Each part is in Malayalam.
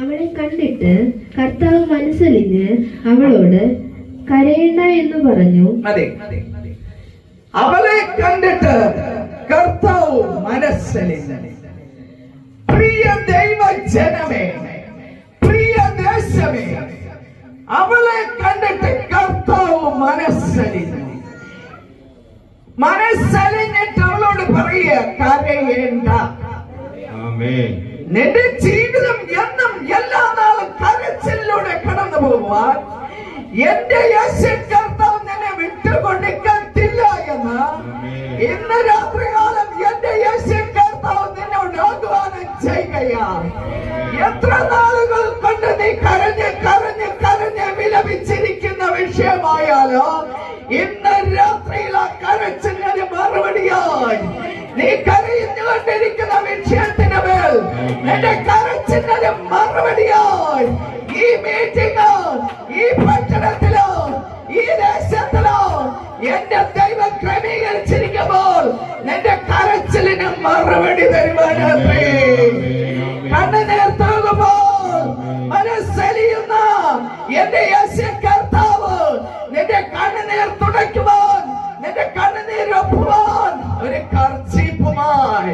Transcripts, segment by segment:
അവളെ കണ്ടിട്ട് കർത്താവ് മനസ്സലിഞ്ഞ് അവളോട് കരയണ്ട എന്ന് പറഞ്ഞു. അതെ അവളെ കണ്ടിട്ട് കർത്താവ് മനസ്സലിഞ്ഞ്. പ്രിയ ദൈവ ജനമേ പ്രിയ ദേശമേ അവളെ കണ്ടിട്ട് കർത്താവ് മനസ്സലിഞ്ഞു. മനസ്സലിഞ്ഞിട്ട് അവളോട് പറയുക കരയേണ്ട. ആമേൻ. നിന്റെ ജീവിതം പോകുവാൻ എന്റെ യേശു കർത്താവ് നിന്നെ വിട്ടുകൊടുക്കത്തില്ല എന്ന് ഇന്ന് രാത്രികാലം എന്റെ യേശു കർത്താവ് നിന്നോട് ആഹ്വാനം ചെയ്യുകയാ എത്ര നാളുകൾ കൊണ്ട് നീ കരഞ്ഞ് കരഞ്ഞ് കരഞ്ഞ് വിലപിച്ചിരിക്കുന്ന വിഷയമായാലോ ഇന്ന് രാത്രിയിൽ ആ കരച്ചിലിന് മറുപടിയായി. നീ കരയുന്നുകൊണ്ടിരിക്കുന്ന വിഷയത്തിന് കരച്ചിന്റെ കരച്ചിലിന് മറുപടിയായി. ഈ മീറ്റിംഗ് ഈ പട്ടണത്തിലോ ഈ ദേശത്തിലോ എന്റെ ദൈവം ക്രമീകരിച്ചിരിക്കുമ്പോൾ നിന്റെ കരച്ചിലിന് മറുപടി തരുവാനത്രേ മനസ്സലിയുന്ന എന്റെ യേശു കർത്താവ് നിന്റെ കണ്ണുനീർ തുടയ്ക്കുവാൻ നിന്റെ കണ്ണുനീർ ഒപ്പുവാൻ ഒരു കർച്ചീപ്പുമായി.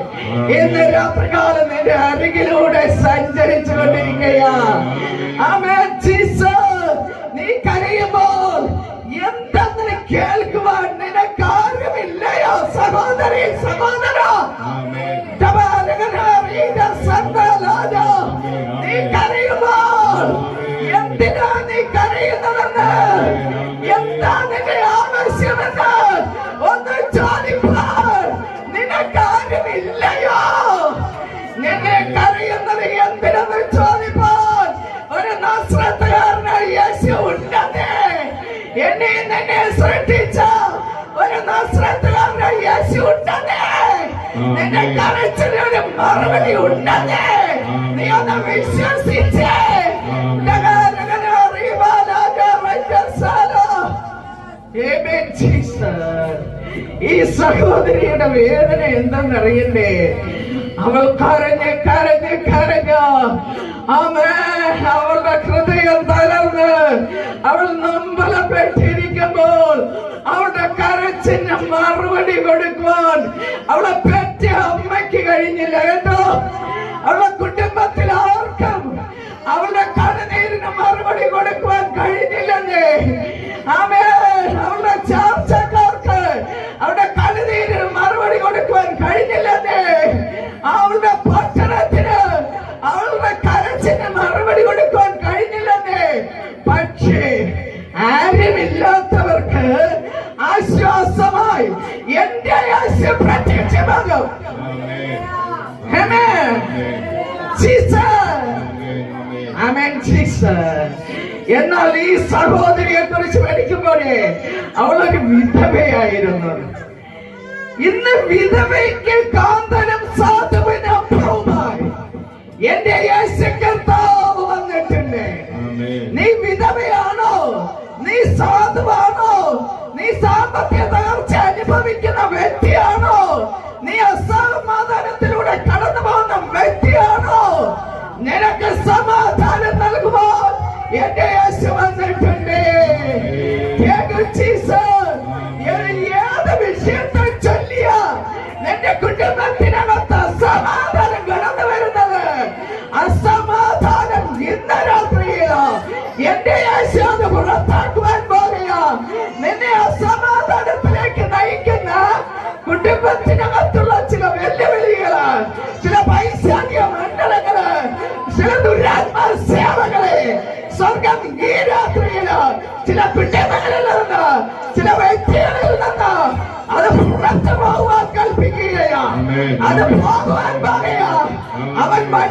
ഇന്ന് രാത്രികാലം നിന്റെ അരികിലൂടെ സഞ്ചരിച്ചു എന്തിനെന്ന് ചോദിപ്പാൻ ഒരു നസ്രത്തുകാരനായ യേശു ഉണ്ടെന്ന്. എന്നെ തന്നെ സൃഷ്ടിച്ച ഒരു നസ്രത്തുകാരനായ യേശു ഉണ്ടെന്ന്. നിന്റെ കരച്ചിലൊരു മറുപടി ഉണ്ടെന്ന്. നീ ഒന്ന് വിശ്വസിച്ചേ. ഈ സഹോദരിയുടെ വേദന എന്തെന്നറിയണ്ടേ? അവൾ കരഞ്ഞ് കരഞ്ഞ് കരഞ്ഞ. ആമേ അവളുടെ ഹൃദയം തളർന്ന് അവൾ നമ്പലപ്പെട്ടിരിക്കുമ്പോൾ അവളുടെ കരച്ചിന് മറുപടി കൊടുക്കുവാൻ അവളെ പറ്റിയ അമ്മയ്ക്ക് കഴിഞ്ഞില്ല കേട്ടോ. അവളുടെ കുടുംബത്തിൽ ആർക്കും അവളുടെ കണ്ണുനീരിന് മറുപടി കൊടുക്കുവാൻ കഴിഞ്ഞില്ലെന്നേ. ആമേ കരച്ചിന് മറുപടി കൊടുക്കാൻ കഴിഞ്ഞില്ലെന്നേ. പക്ഷേ ആരുമില്ലാത്തവർക്ക് ആശ്വാസമായി എന്റെ യേശു പ്രത്യക്ഷമാകും. എന്നാൽ ഈ സഹോദരിയെ കുറിച്ച് പഠിക്കുമ്പോഴേ അവളൊരു വിധവയായിരുന്നു. ഇന്ന് വിധവയ്ക്ക് കാന്തനം സാധുവിന് അപ്പുറവുമായി. എന്റെ യേശു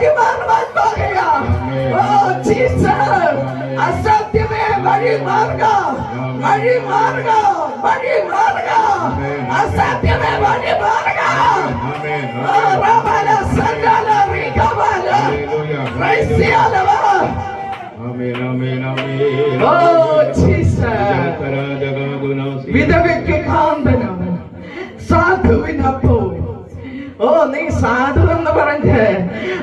അവൻ വഴിമാറുവാൻ പറയുക ഓ ജീസസ് അസത്യമേ വഴി മാറുക വഴി മാറുക വഴി മാറുക അസത്യമേ വഴി മാറുക ആമേൻ ഓ റബല സല്ലല റികബല ഹല്ലേലൂയ റൈസിയാലവ ആമേൻ ആമേൻ ആമേൻ ഓ ജീസസ് ജഗതരാജഗാഗുനാസി വിധവയ്ക്ക് കാന്തനം സാധുവിനപ്പോ ഓ നീ എന്ന് പറഞ്ഞ്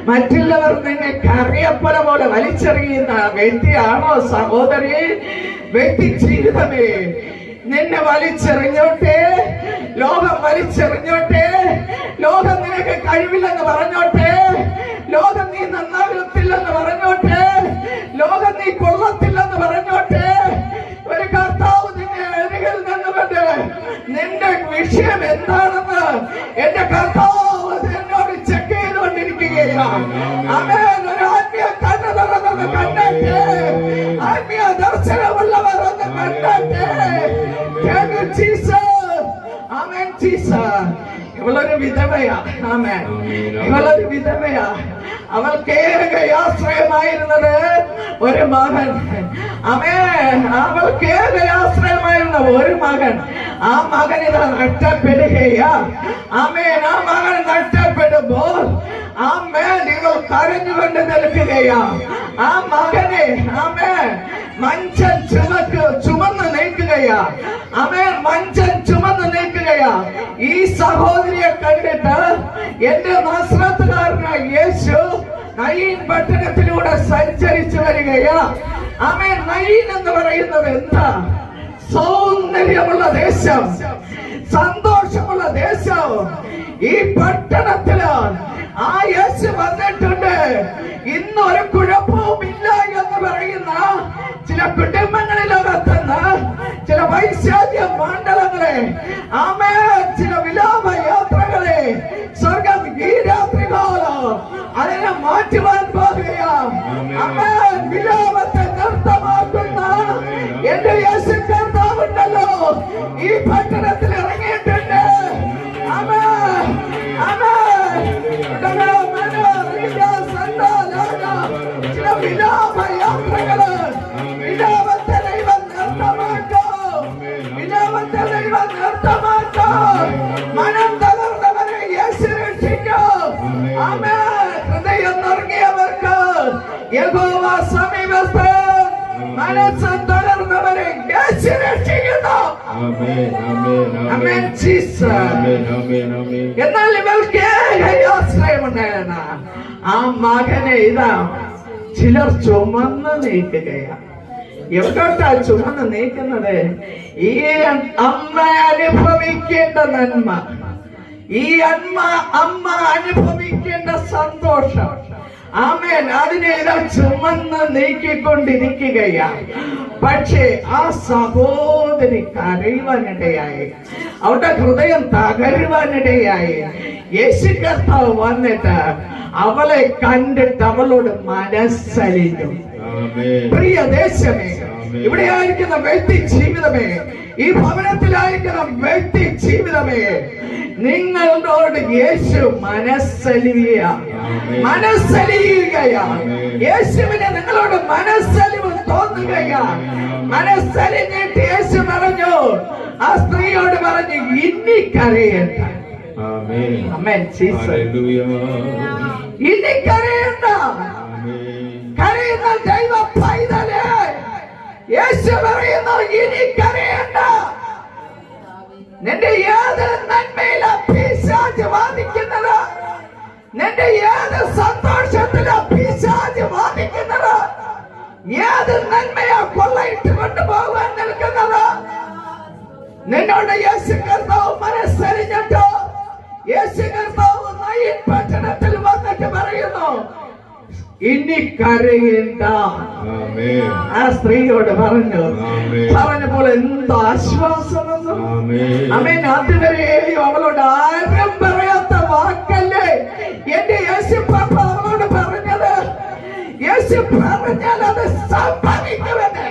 മറ്റുള്ളവർ നിന്നെ കറിയപ്പല പോലെ വലിച്ചെറിയുന്ന വ്യക്തിയാണോ സഹോദരി? വ്യക്തി ജീവിതമേ നിന്നെ വലിച്ചെറിഞ്ഞോട്ടെ ലോകം വലിച്ചെറിഞ്ഞോട്ടെ ലോകം നിനക്ക് കഴിവില്ലെന്ന് പറഞ്ഞോട്ടെ ലോകം നീ നന്നാകത്തില്ലെന്ന് പറഞ്ഞോട്ടെ ലോകം നീ കൊള്ളത്തില്ലെന്ന് പറഞ്ഞോട്ടെ. ഒരു കർത്താവ് നിന്റെ വിഷയം എന്താണെന്ന് എന്റെ കർത്താവ് എന്നോട് ചെക്ക് ചെയ്തുകൊണ്ടിരിക്കുകയാണ്. അങ്ങനെ ഒരു ആത്മീയ ഇവളൊരു വിധവയാ. ആമേൻ. ഇവളൊരു വിധവയാ. അവൾക്ക് ഏക ആശ്രയമായിരുന്നത് ഒരു മകൻ. അമേ അവൾക്ക് ഏക ആശ്രയമായിരുന്ന ഒരു മകൻ. ആ മകൻ ഇതാ നഷ്ടപ്പെടുകയാ. അമേൻ ആ മകൻ നഷ്ടപ്പെടുമ്പോൾ അമ്മേൻ ഇവൾ കരഞ്ഞുകൊണ്ട് നിൽക്കുകയാ. ആ മകനെ ആമേ മഞ്ചൻ ചുമക്ക് ചുമന്ന് നീക്കുകയാ അമേൻ മഞ്ചൻ ചുമന്ന് നീക്കുകയാ ഈ സഹോദരിയെ കണ്ടിട്ട് എന്റെ നാശ്രത്തുകാരനായ യേശു നയീൻ പട്ടണത്തിലൂടെ സഞ്ചരിച്ചു വരികയാ. ആമേ നയീൻ എന്ന് പറയുന്നത് എന്താ? സൗന്ദര്യമുള്ള ദേശം സന്തോഷമുള്ള ദേശം. ഈ പട്ടണത്തിൽ ആ യേശു വന്നിട്ടുണ്ട്. ഇന്ന് ഒരു കുഴപ്പവും ആമേൻ ജീസസ് ആമേൻ ആമേൻ ആമേൻ എന്നാൽ ഇവൾക്ക് ആശ്രയമുണ്ടായിരുന്ന ആ മകനെ ഇതാ ചിലർ ചുമന്ന് നീക്കുകയാണ്. എവിടോട്ടാ ചുമന്ന് നീക്കുന്നത്? ഈ അമ്മ അനുഭവിക്കേണ്ട നന്മ ഈ അമ്മ അമ്മ അനുഭവിക്കേണ്ട സന്തോഷം. ആമേൻ. അതിനെ ഇതാ ചുമന്ന് നീക്കിക്കൊണ്ടിരിക്കുകയാണ് പക്ഷേ ആ സഹോദരി കരയുവാനിടയായി. അവരുടെ ഹൃദയം തകരുവാനിടയായി. യേശു കർത്താവ് വന്നിട്ട് അവളെ കണ്ടിട്ട് അവളോട് മനസ്സലിഞ്ഞു. പ്രിയ ദേശമേ ഇവിടെ ആയിരിക്കുന്ന വ്യക്തി ജീവിതമേ ഈ ഭവനത്തിലായിരിക്കുന്ന വ്യക്തി ജീവിതമേ നിങ്ങളോട് യേശു മനസ്സലിയ മനസ്സലിയുകയാ. യേശുവിനെ നിങ്ങളോട് മനസ്സലിവ് തോന്നുകയാ. മനസ്സലിഞ്ഞിട്ട് യേശു പറഞ്ഞു ആ സ്ത്രീയോട് പറഞ്ഞു ഇനി കരയണ്ട ഇനി കരയണ്ട ദൈവ പൈതലേ യേശു പറയുന്നു ഇനി നിന്റെ ഏത് നന്മയില പിശാച് വാദിക്കുന്നത്? നിന്റെ ഏത് സന്തോഷത്തില പിശാച് വാദിക്കുന്നത്? ഏത് നന്മയാ കൊള്ളയിട്ട് കൊണ്ടുപോകാൻ നിൽക്കുന്നത്? നിന്നോട് യേശു കർത്താവ് മനസ്സറിഞ്ഞിട്ടോ യേശു കർത്താവ് നയിൻ പട്ടണത്തിൽ വന്നിട്ട് പറയുന്നു ഇനി കരയേണ്ട. ആ സ്ത്രീയോട് പറഞ്ഞു പറഞ്ഞ പോലെ എന്ത് ആശ്വാസമെന്നും ആമേൻ. അമേൻ. അതുവരെയും അവളോട് ആരും പറയാത്ത വാക്കല്ലേ? എന്റെ യേശു പാപ്പ അവളോട് പറഞ്ഞത് യേശു പറഞ്ഞാൽ അത് സംഭവിക്കുമെന്ന്.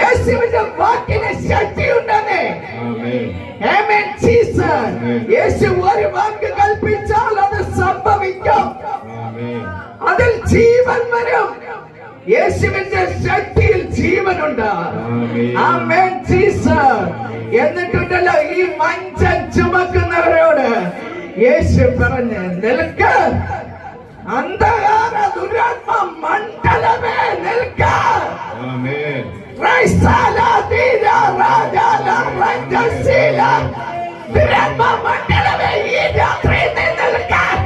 യേശുവിന്റെ വാക്കിന് ശക്തിയുണ്ടെന്ന്. യേശു ഒരു വാക്ക് കൽപ്പിച്ചാൽ അത് സംഭവിക്കും. അതിൽ ജീവൻ വരും. യേശുവിന്റെ ശക്തിയിൽ ജീവനുണ്ട്. ആമേൻ. ജീസസ്. എന്നിട്ടുണ്ടല്ലോ ഈ മഞ്ച ചുമക്കുന്നവരോട് യേശു പറഞ്ഞ് നിൽക്ക. അന്ധകാര ദുരാത്മ മണ്ഡലമേ നിൽക്ക. ദുരാത്മ മണ്ഡലമേ ഈ രാത്രി നിൽക്കാൻ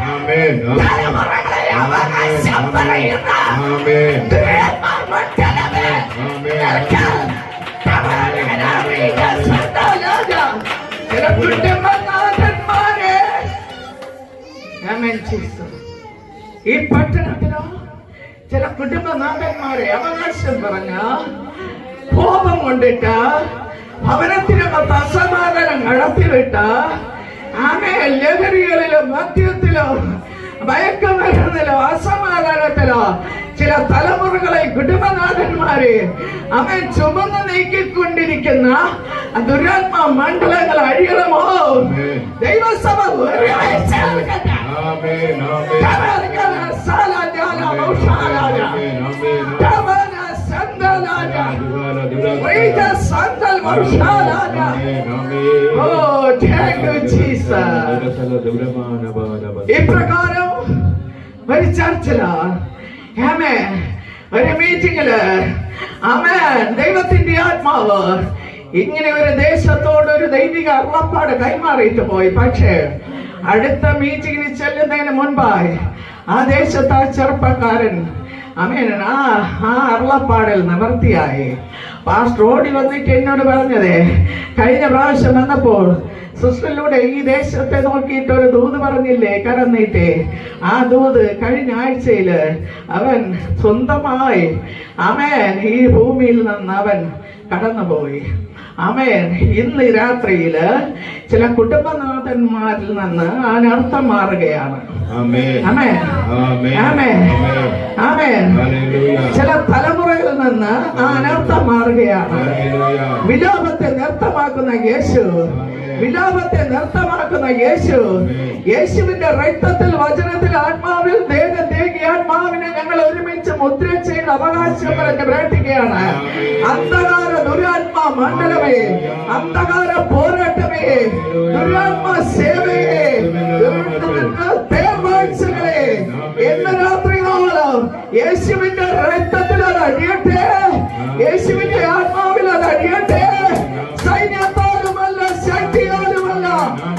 പ്രവാചകനാമീക സന്താനാഥ. ചില കുടുംബനാഥന്മാരെ ആമേൻ ജീസസ്. ഈ പട്ടണത്തിലോ ചില കുടുംബനാഥന്മാരെ അവകാശം പറഞ്ഞ കോപം കൊണ്ടിട്ട് ഭവനത്തിനകത്ത് അസമാധാനം നടത്തിവിട്ട ആമേ ലഹരികളിലോ മദ്യത്തിലോ മയക്കമരുന്നിലോ അസമാധാനത്തിലോ ചില തലമുറകളെ കുടുംബനാഥന്മാരെ അവൻ ചുമന്ന് നീക്കിക്കൊണ്ടിരിക്കുന്ന ദുരാത്മ മണ്ഡലങ്ങൾ അഴിയണമോ? ദൈവസഭ. Oh. ഇപ്രകാരം ഒരു ചർച്ചിൽ ആമേ ഒരു മീറ്റിംഗിൽ ദൈവത്തിന്റെ ആത്മാവ് ഇങ്ങനെ ഒരു ദേശത്തോട് ഒരു ദൈവിക അരുളപ്പാട് കൈമാറിയിട്ട് പോയി. പക്ഷേ അടുത്ത മീറ്റിങ്ങിന് ചെല്ലുന്നതിന് മുൻപായി ആ ദേശത്ത് ആ ചെറുപ്പക്കാരൻ അമേൻ ആ ആ അരുളപ്പാടിൽ നിവർത്തിയായി. പാസ്റ്റർ ഓടി വന്നിട്ട് എന്നോട് പറഞ്ഞതേ കഴിഞ്ഞ പ്രാവശ്യം വന്നപ്പോൾ സിസ്റ്ററിലൂടെ ഈ ദേശത്തെ നോക്കിയിട്ട് ഒരു ദൂത് പറഞ്ഞില്ലേ? കരം നീട്ടി ആ ദൂത് കഴിഞ്ഞ ആഴ്ചയിൽ അവൻ സ്വന്തമായി അമേൻ ഈ ഭൂമിയിൽ നിന്ന് അവൻ കടന്നുപോയി. അമേൻ ഇന്ന് രാത്രിയിൽ ചില കുടുംബനാഥന്മാരിൽ നിന്ന് അനർത്ഥം മാറുകയാണ്. ചില തലമുറയിൽ നിന്ന് ആ അനർത്ഥം മാറുകയാണ്. വിലോപത്തെ നൃത്തമാക്കുന്ന യേശു വിലാപത്തെ നൃത്തമാക്കുന്ന യേശു. യേശുവിന്റെ രക്തത്തിൽ വചനത്തിൽ ആത്മാവിൽ ദേഹ ദേഹി ആത്മാവിനെ ഞങ്ങൾ ഒരുമിച്ച് മുദ്ര ചെയ്ത് അവകാശം പറഞ്ഞ് പ്രാർത്ഥിക്കുകയാണ്. അന്ധകാര ദുരാത്മാ മണ്ഡലമേ അന്ധകാര പോരാട്ടമേ ദുരാത്മാ സേവയെ തേർവാഴ്ചകളെ. എന്ന് രാത്രിയോളം യേശുവിന്റെ രക്തത്തിൽ അത് അഴിയട്ടെ യേശുവിന്റെ ആത്മാവിൽ അത് അഴിയട്ടെ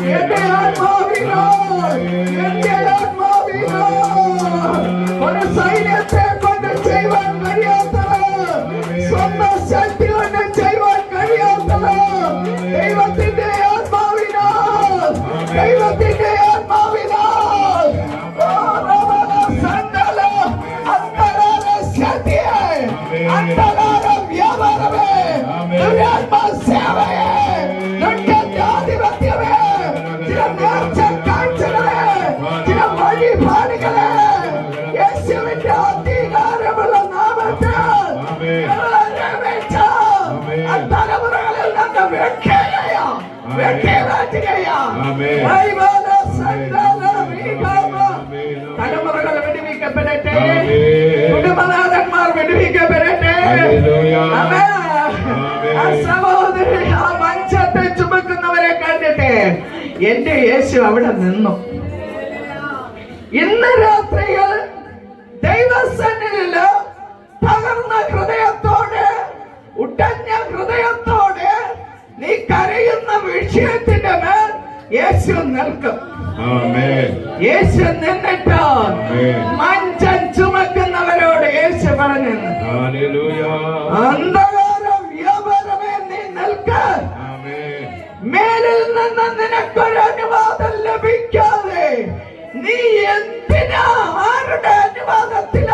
എന്റെ ആത്മാവിനോ തലമുറകൾ വെടിവെക്കപ്പെടട്ടെ. ആമേൻ. കുടുംബനാഥന്മാർ വെടിവെക്കപ്പെടട്ടെ. ഹല്ലേലൂയ. ആമേൻ. ആമേൻ. ആ സഹോദരി ആ മഞ്ചത്തെ ചുമക്കുന്നവരെ കണ്ടിട്ട് എന്റെ യേശു അവിടെ നിന്നു. ഇന്ന് യേശു നിൽക്കും ആമേൻ. യേശു നിന്നിട്ട് ആമേൻ. മഞ്ചൻ ചുമക്കുന്നവരോട് യേശു പറഞ്ഞു. അന്ധകാര വ്യാപാരമേ നീ നിൽക്ക. മേലിൽ നിന്ന് നിനക്കൊരു അനുവാദം ലഭിക്കാതെ നീ എന്തിനാ ആരുടെ അനുവാദത്തിലാ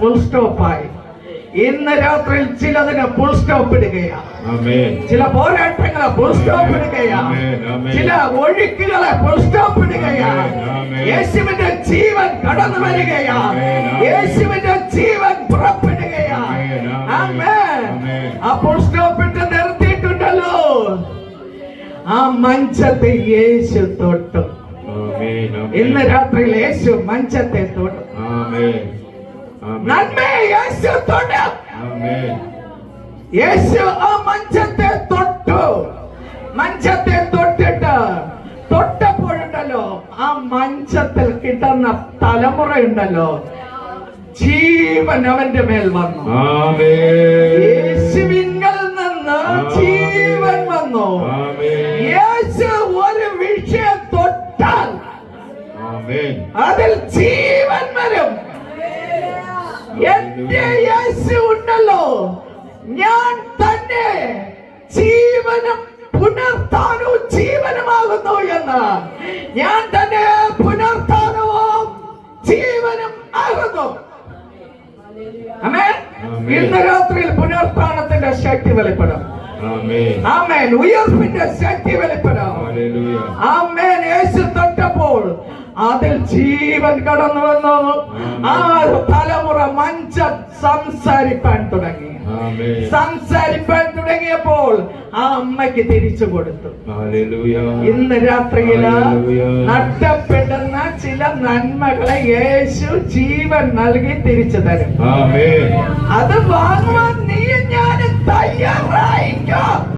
ഫുൾ സ്റ്റോപ്പായി ഇന്ന് രാത്രിയിൽ ചിലതിന് ഫുൾ സ്റ്റോപ്പ് ഇടുകയാണ്. ചില പോരാട്ടങ്ങളെ ഫുൾ സ്റ്റോപ്പ് ഇടുകയാണ്. ചില ഒഴുക്കുകളെ ഫുൾ സ്റ്റോപ്പ് ഇടുകയാണ്. യേശുവിന്റെ ജീവൻ കടന്നു വരികയാണ്. യേശുവിന്റെ ജീവൻ പുറപ്പെടുകയാണ്. ഫുൾ സ്റ്റോപ്പ് ഇട്ട് നിർത്തിയിട്ടുണ്ടല്ലോ. ആ മഞ്ചത്തെ യേശു തൊട്ടു. ഇന്ന് രാത്രിയിൽ യേശു മഞ്ചത്തെ തൊട്ടു. നന്മയെ യേശു തൊട്ടു. യേശു ആ മഞ്ചത്തെ തൊട്ടു. മഞ്ചത്തെ തൊട്ടിട്ട് തൊട്ടപ്പോഴുണ്ടല്ലോ ആ മഞ്ചത്തിൽ കിട്ടുന്ന തലമുറ ഉണ്ടല്ലോ ജീവൻ അവന്റെ മേൽ വന്നു. യേശുവിങ്കൽ നിന്ന് ജീവൻ വന്നു. യേശു ഒരു വിഷയം തൊട്ടാൽ അതിൽ ജീവൻ എന്റെ യേശു ഉണ്ടല്ലോ. ഞാൻ തന്നെ ജീവനം പുനർത്താനോ ജീവനമാകുന്നു എന്ന്. ഞാൻ തന്നെ പുനർത്താനോ ജീവനം ആകുന്നു. ഇന്ന് രാത്രിയിൽ പുനർത്താനത്തിന്റെ ശക്തി വെളിപ്പെടും. ആമേൻ. ഉയർപ്പിന്റെ ശക്തി വെളിപ്പെടും. ആമേൻ. യേശു തൊട്ടപ്പോൾ അതിൽ ജീവൻ കടന്നു വന്നു. ആ ഒരു തലമുറ മഞ്ച സംസാരിപ്പാൻ തുടങ്ങി. സംസാരിപ്പാൻ തുടങ്ങിയപ്പോൾ ആ അമ്മയ്ക്ക് തിരിച്ചു കൊടുത്തു. ഇന്ന് രാത്രിയിൽ ഹല്ലേലൂയ. നഷ്ടപ്പെടുന്ന ചില നന്മകളെ യേശു ജീവൻ നൽകി തിരിച്ചു തരും. അത് വാങ്ങുവാൻ നീ ഞാൻ തയ്യാറായിക്കോ